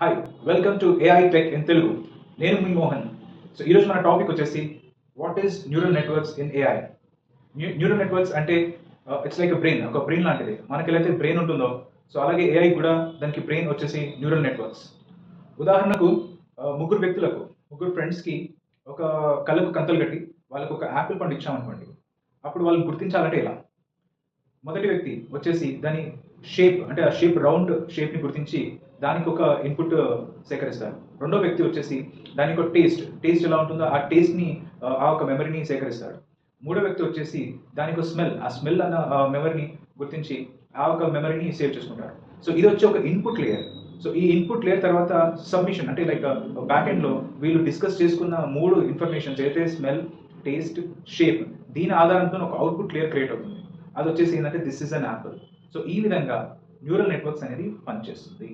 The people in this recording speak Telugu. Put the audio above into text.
Hi welcome to AI tech in Telugu నేను మీ మోహన్. సో ఈరోజు మన టాపిక్ వచ్చేసి what is neural networks in AI neural networks అంటే ఇట్స్ లైక్ బ్రెయిన్ ఒక బ్రెయిన్ లాంటిది. మనకి ఎలా అయితే బ్రెయిన్ ఉంటుందో సో అలాగే ఏఐ కూడా దానికి బ్రెయిన్ వచ్చేసి న్యూరల్ నెట్వర్క్స్ ఉదాహరణకు uh, ముగ్గురు వ్యక్తులకు ముగ్గురు ఫ్రెండ్స్కి ఒక కళ్ళకు కంతలు కట్టి వాళ్ళకు ఒక యాపిల్ పండు ఇచ్చామనుకోండి. అప్పుడు వాళ్ళని గుర్తించాలంటే ఇలా మొదటి వ్యక్తి వచ్చేసి దాని షేప్ అంటే ఆ షేప్ రౌండ్ షేప్ని గుర్తించి దానికి ఒక ఇన్పుట్ సేకరిస్తారు. రెండో వ్యక్తి వచ్చేసి దానికి ఒక టేస్ట్ టేస్ట్ ఎలా ఉంటుందో ఆ టేస్ట్ని ఆ ఒక మెమరీని సేకరిస్తాడు. మూడో వ్యక్తి వచ్చేసి దానికి ఒక స్మెల్ ఆ స్మెల్ అన్న మెమరీని గుర్తించి ఆ ఒక మెమరీని సేవ్ చేసుకుంటాడు. సో ఇది వచ్చి ఒక ఇన్పుట్ లేయర్ సో ఈ ఇన్పుట్ లేయర్ తర్వాత సబ్మిషన్ అంటే లైక్ బ్యాక్ ఎండ్లో వీళ్ళు డిస్కస్ చేసుకున్న మూడు ఇన్ఫర్మేషన్స్ అయితే స్మెల్ టేస్ట్ షేప్ దీని ఆధారంతో ఒక అవుట్పుట్ లేయర్ క్రియేట్ అవుతుంది. అది వచ్చేసి ఏంటంటే this is an apple so ఈ విధంగా న్యూరల్ నెట్వర్క్స్ అనేది పనిచేస్తుంది.